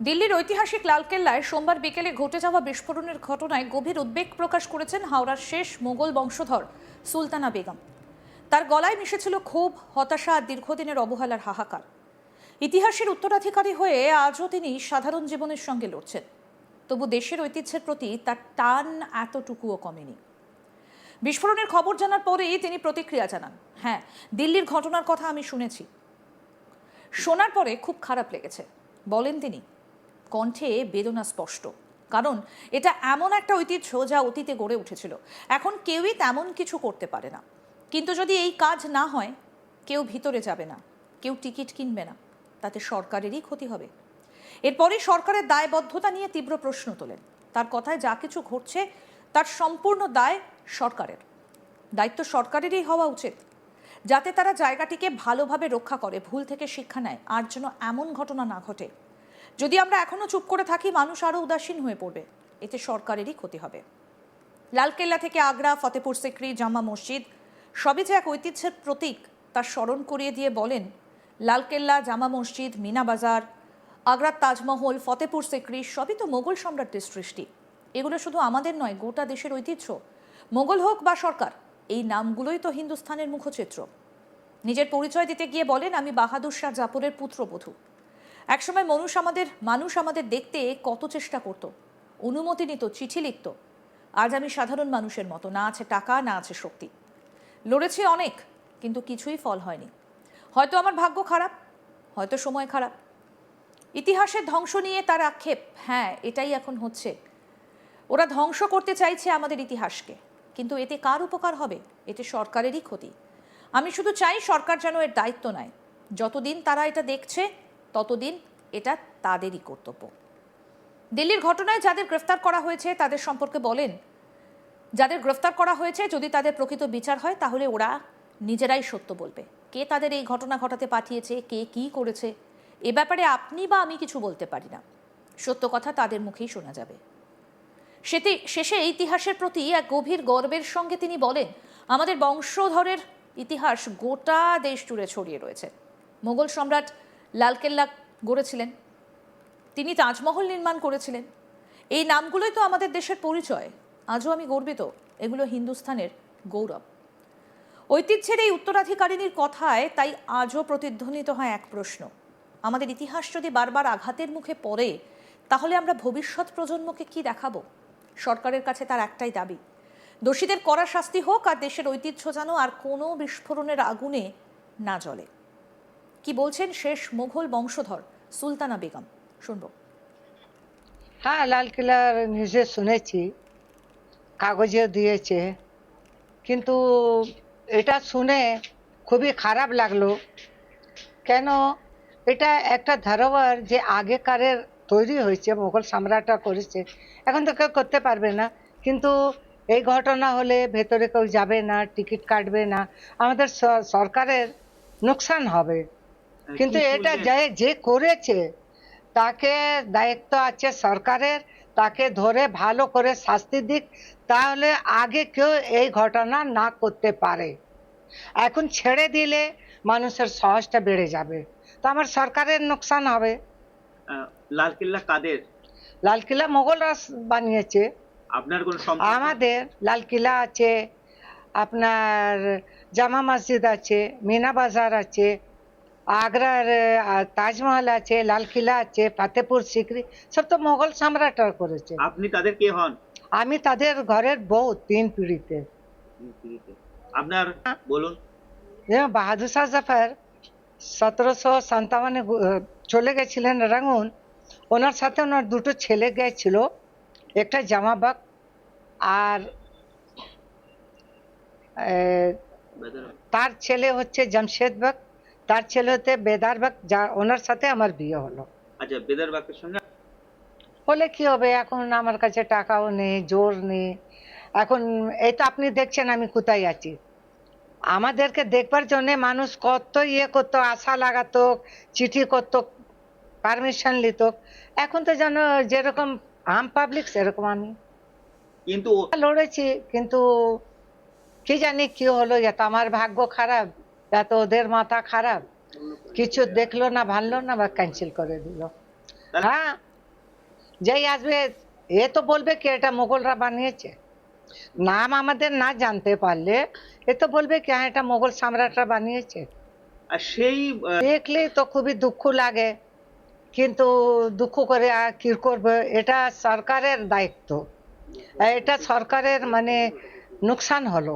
দিল্লির ঐতিহাসিক লালকেল্লায় সোমবার বিকেলে ঘটে যাওয়া বিস্ফোরণের ঘটনায় গভীর উদ্বেগ প্রকাশ করেছেন হাওড়ার শেষ মোগল বংশধর সুলতানা বেগম। তার গলায় মিশেছিল ক্ষোভ, হতাশা আর দীর্ঘদিনের অবহেলার হাহাকার। ইতিহাসের উত্তরাধিকারী হয়ে আজও তিনি সাধারণ জীবনের সঙ্গে লড়ছেন। তবু দেশের ঐতিহ্যের প্রতি তার টান এতটুকুও কমেনি। বিস্ফোরণের খবর জানার পরেই তিনি প্রতিক্রিয়া জানান হ্যাঁ দিল্লির ঘটনার কথা আমি শুনেছি। শোনার পরে খুব খারাপ লেগেছে। বলেন তিনি। কণ্ঠে বেদনা স্পষ্ট। কারণ এটা এমন একটা ঐতিহ্য যা অতীতে গড়ে উঠেছিল। এখন কেউই তেমন কিছু করতে পারে না। কিন্তু যদি এই কাজ না হয়, কেউ ভিতরে যাবে না, কেউ টিকিট কিনবে না, তাতে সরকারেরই ক্ষতি হবে। এরপরই সরকারের দায়বদ্ধতা নিয়ে তীব্র প্রশ্ন তোলেন। তার কথায় যা কিছু ঘটছে, তার সম্পূর্ণ দায় সরকারের। দায়িত্ব সরকারেরই হওয়া উচিত। যাতে তারা জায়গাটিকে ভালোভাবে রক্ষা করে, ভুল থেকে শিক্ষা নেয়। আর যেন এমন ঘটনা না ঘটে যদি আমরা এখনও চুপ করে থাকি, মানুষ আরও উদাসীন হয়ে পড়বে। এতে সরকারেরই ক্ষতি হবে। লালকেল্লা থেকে আগ্রা ফতেপুর সিক্রি, জামা মসজিদ, সবই যে এক ঐতিহ্যের প্রতীক তার স্মরণ করিয়ে দিয়ে বলেন, লালকেল্লা, জামা মসজিদ, মিনা বাজার আগ্রার তাজমহল ফতেপুর সিক্রি, সবই তো মোগল সম্রাটদের সৃষ্টি। এগুলো শুধু আমাদের নয়, গোটা দেশের ঐতিহ্য। মোগল হোক বা সরকার, এই নামগুলোই তো হিন্দুস্থানের মুখচিত্র। নিজের পরিচয় দিতে গিয়ে বলেন, আমি বাহাদুর শাহ জাফরের পুত্রবধূ। একসময় মানুষ আমাদের মানুষ আমাদের দেখতে কত চেষ্টা করত। অনুমতি নিত, চিঠি লিখত। আজ আমি সাধারণ মানুষের মতো, না আছে টাকা, না আছে শক্তি। লড়েছি অনেক, কিন্তু কিছুই ফল হয়নি। হয়তো আমার ভাগ্য খারাপ, হয়তো সময় খারাপ। ইতিহাসের ধ্বংস নিয়ে তার আক্ষেপ হ্যাঁ এটাই এখন হচ্ছে। ওরা ধ্বংস করতে চাইছে আমাদের ইতিহাসকে, কিন্তু এতে কার উপকার হবে? এতে সরকারেরই ক্ষতি। আমি শুধু চাই সরকার যেন এর দায়িত্ব নেয়। যতদিন তারা এটা দেখছে ততদিন এটা তাদেরই কর্তব্য। দিল্লির ঘটনায় যাদের গ্রেফতার করা হয়েছে, তাদের সম্পর্কে বলেন, যাদের গ্রেফতার করা হয়েছে, যদি তাদের প্রকৃত বিচার হয়, তাহলে ওরা নিজেরাই সত্য বলবে। কে তাদের এই ঘটনা ঘটাতে পাঠিয়েছে, কে কি করেছে, এ ব্যাপারে আপনি বা আমি কিছু বলতে পারি না। সত্য কথা তাদের মুখেই শোনা যাবে। সেটি শেষে ইতিহাসের প্রতি এক গভীর গর্বের সঙ্গে তিনি বলেন, আমাদের বংশধরের ইতিহাস গোটা দেশ জুড়ে ছড়িয়ে রয়েছে। মোগল সম্রাট লালকেল্লা গড়েছিলেন। তিনি তাজমহল নির্মাণ করেছিলেন। এই নামগুলোই তো আমাদের দেশের পরিচয়। আজও আমি গর্বিত। এগুলো হিন্দুস্থানের গৌরব। ঐতিহ্যের এই উত্তরাধিকারিণীর কথায় তাই আজও প্রতিধ্বনিত হয় এক প্রশ্ন। আমাদের ইতিহাস যদি বারবার আঘাতের মুখে পড়ে, তাহলে আমরা ভবিষ্যৎ প্রজন্মকে কি দেখাবো? সরকারের কাছে তার একটাই দাবি। দোষীদের কড়া শাস্তি হোক আর দেশের ঐতিহ্য যেন আর কোনো বিস্ফোরণের আগুনে না জ্বলে। কি বলছেন? শেষ মোঘল বংশধর সুলতানা বেগম। শুনব। হ্যাঁ লাল কিলার নিউজে শুনেছি, কাগজে দিয়েছে। কিন্তু এটা শুনে খুবই খারাপ লাগল। কেন? এটা একটা ধরোহর যে আগেকারের তৈরি হয়েছে মোগল সম্রাটরা করেছে। এখন তো কেউ করতে পারবে না। কিন্তু এই ঘটনা হলে ভেতরে কেউ যাবে না, টিকিট কাটবে না। আমাদের সরকারের লোকসান হবে। কিন্তু এটা যে যে করেছে তাকে দায়িত্ব আছে সরকারের তাকে ধরে ভালো করে শাস্তি দিক তাহলে আগে কেউ এই ঘটনা না করতে পারে। এখন ছেড়ে দিলে মানুষের সাহসটা বেড়ে যাবে। তো আমার সরকারের নোকসান হবে। লালকেল্লা কাদের? লালকিল্লা মোগলরা বানিয়েছে। আপনার কোন আমাদের লালকিল্লা আছে আপনার জামা মসজিদ আছে মিনা বাজার আছে আগ্রার তাজমহল আছে লালকিল্লা আছে ফাতেপুর সিকরি সব তো মোগল সম্রাটরা করেছে। আপনি তাদের কে হন? আমি তাদের ঘরের বউ তিন পিড়িতে। আপনার বলুন। বাহাদুর শাহ জাফর সতেরোশো সান্তাবনে চলে গেছিলেন রাঙ্গুন। ওনার সাথে ওনার দুটো ছেলে গেছিল একটা জামাবাগ আর তার ছেলে হচ্ছে জামশেদ বাগ তার ছেলে হচ্ছে বেদার বাগ যা ওনার সাথে আমার বিয়ে হলো। আচ্ছা বেদার বাকের সঙ্গে? বলে কি হবে এখন আমার কাছে টাকাও নেই জোর নেই। এখন এই তো আপনি দেখছেন আমি কোথায় আছি। আমাদেরকে দেখবার জন্য মানুষ কত ইয়ে করতো আশা লাগাতো চিঠি করতো পারমিশন নিত। এখন তো যেন যেরকম আম পাবলিক সেরকম আমি। কিন্তু লড়েছি কিন্তু কি জানি কি হলো এত আমার ভাগ্য খারাপ। এত ওদের মাথা খারাপ। কিছু দেখল না ভাললো না বা ক্যান্সেল করে দিল। হ্যাঁ যেই আসবে এ তো বলবে কি এটা মোগলরা বানিয়েছে। নাম আমাদের না জানতে পারলে এ তো বলবে কি হ্যাঁ এটা মোগল সম্রাটরা বানিয়েছে। আর সেই দেখলে তো খুবই দুঃখ লাগে। কিন্তু দুঃখ করে আর কি করবে এটা সরকারের দায়িত্ব। এটা সরকারের মানে নুকসান হলো।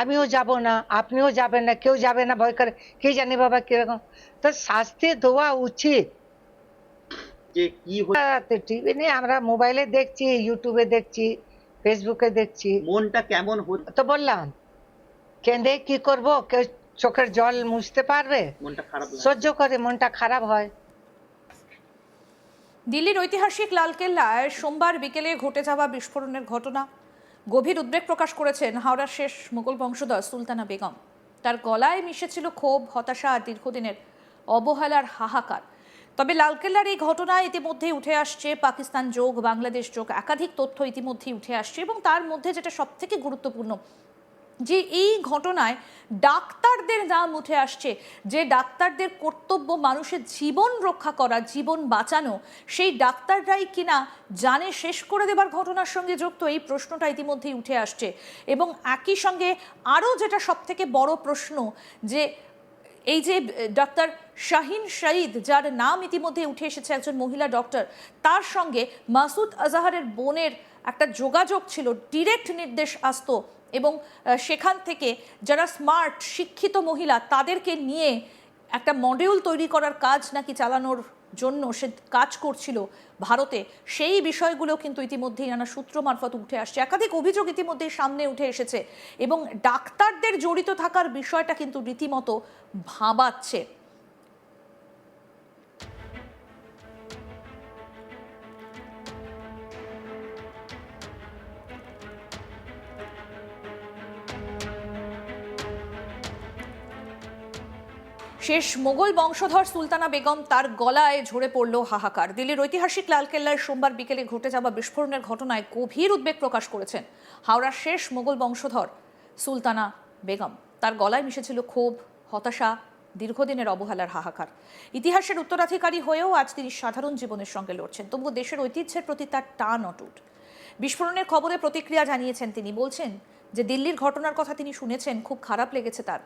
আমিও যাব না আপনিও যাবেন না কেউ যাবে না ভয় করে কে জানি বাবা কীরকম। তো শাস্তি দেওয়া উচিত। যে কি টিভি নিয়ে আমরা মোবাইলে দেখছি ইউটিউবে দেখছি ফেসবুকে দেখছি। মনটা কেমন তো বললাম কেঁদে কি করব? কেউ চোখের জল মুছতে পারবে? মনটা খারাপ লাগে। সহ্য করে মনটা খারাপ হয়। দিল্লির ঐতিহাসিক লালকেল্লায় সোমবার বিকেলে ঘটে যাওয়া বিস্ফোরণের ঘটনা। গভীর উদ্বেগ প্রকাশ করেছেন হাওড়ার শেষ মুঘল বংশধর সুলতানা বেগম। তার গলায় মিশেছিল ক্ষোভ, হতাশা আর দীর্ঘদিনের অবহেলার হাহাকার। তবে লালকেল্লার এই ঘটনায় ইতিমধ্যেই উঠে আসছে পাকিস্তান যোগ, বাংলাদেশ যোগ একাধিক তথ্য ইতিমধ্যেই উঠে আসছে এবং তার মধ্যে যেটা সবথেকে গুরুত্বপূর্ণ যে এই ঘটনায় ডাক্তারদের নাম উঠে আসছে, যে ডাক্তারদের কর্তব্য মানুষের জীবন রক্ষা করা, জীবন বাঁচানো, সেই ডাক্তাররাই কিনা জানে শেষ করে দেবার ঘটনার সঙ্গে যুক্ত, এই প্রশ্নটা ইতিমধ্যেই উঠে আসছে। এবং একই সঙ্গে আরও যেটা সবথেকে বড় প্রশ্ন, যে এই যে ডক্টর শাহিন শহীদ যার নাম ইতিমধ্যে উঠে এসেছে একজন মহিলা ডক্টর, তার সঙ্গে মাসুদ আজাহারের বোনের একটা যোগাযোগ ছিল, ডিরেক্ট নির্দেশ আসতো এবং সেখান থেকে যারা স্মার্ট শিক্ষিত মহিলা, তাদেরকে নিয়ে একটা মডিউল তৈরি করার কাজ নাকি চালানোর জন্য সে কাজ করছিল ভারতে, সেই বিষয়গুলো কিন্তু ইতিমধ্যেই নানা সূত্র মারফত উঠে আসছে। একাধিক অভিযোগ ইতিমধ্যেই সামনে উঠে এসেছে এবং ডাক্তারদের জড়িত থাকার বিষয়টা কিন্তু রীতিমতো ভাবাচ্ছে। শেষ মোগল বংশধর সুলতানা বেগম তার গলায় ঝরে পড়ল হাহাকার। দিল্লির ঐতিহাসিক লালকেল্লায় সোমবার বিকেলে ঘটে যাওয়া বিস্ফোরণের ঘটনায় গভীর উদ্বেগ প্রকাশ করেছেন হাওড়ার শেষ মোগল বংশধর সুলতানা বেগম। তার গলায় মিশেছিল ক্ষোভ, হতাশা, দীর্ঘদিনের অবহেলার হাহাকার। ইতিহাসের উত্তরাধিকারী হয়েও আজ তিনি সাধারণ জীবনের সঙ্গে লড়ছেন, তবুও দেশের ঐতিহ্যের প্রতি তার টান অটুট। বিস্ফোরণের খবরে প্রতিক্রিয়া জানিয়েছেন তিনি, বলছেন যে দিল্লির ঘটনার কথা তিনি শুনেছেন, খুব খারাপ লেগেছে তার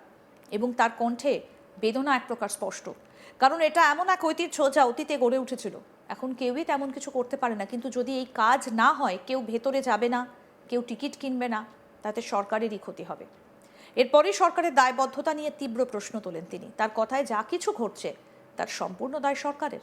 এবং তার কণ্ঠে বেদনা এক প্রকার স্পষ্ট। কারণ এটা এমন এক ঐতিহ্য যা অতীতে গড়ে উঠেছিল। এখন কেউই তেমন কিছু করতে পারে না। কিন্তু যদি এই কাজ না হয়, কেউ ভেতরে যাবে না, কেউ টিকিট কিনবে না, তাতে সরকারেরই ক্ষতি হবে। এরপরই সরকারের দায়বদ্ধতা নিয়ে তীব্র প্রশ্ন তোলেন তিনি। তার কথায় যা কিছু ঘটছে, তার সম্পূর্ণ দায় সরকারের।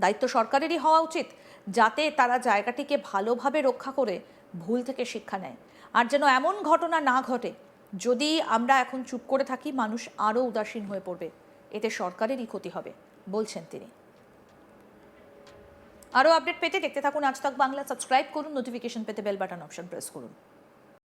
দায়িত্ব সরকারেরই হওয়া উচিত, যাতে তারা জায়গাটিকে ভালোভাবে রক্ষা করে ভুল থেকে শিক্ষা নেয়। আর যেন এমন ঘটনা না ঘটে যদি আমরা এখন চুপ করে থাকি, মানুষ আরও উদাসীন হয়ে পড়বে। এতে সরকারেরই ক্ষতি হবে, বলছেন তিনি। আরও আপডেট পেতে দেখতে থাকুন। আজ তক বাংলা। সাবস্ক্রাইব করুন, নোটিফিকেশন পেতে বেল বাটন অপশন প্রেস করুন।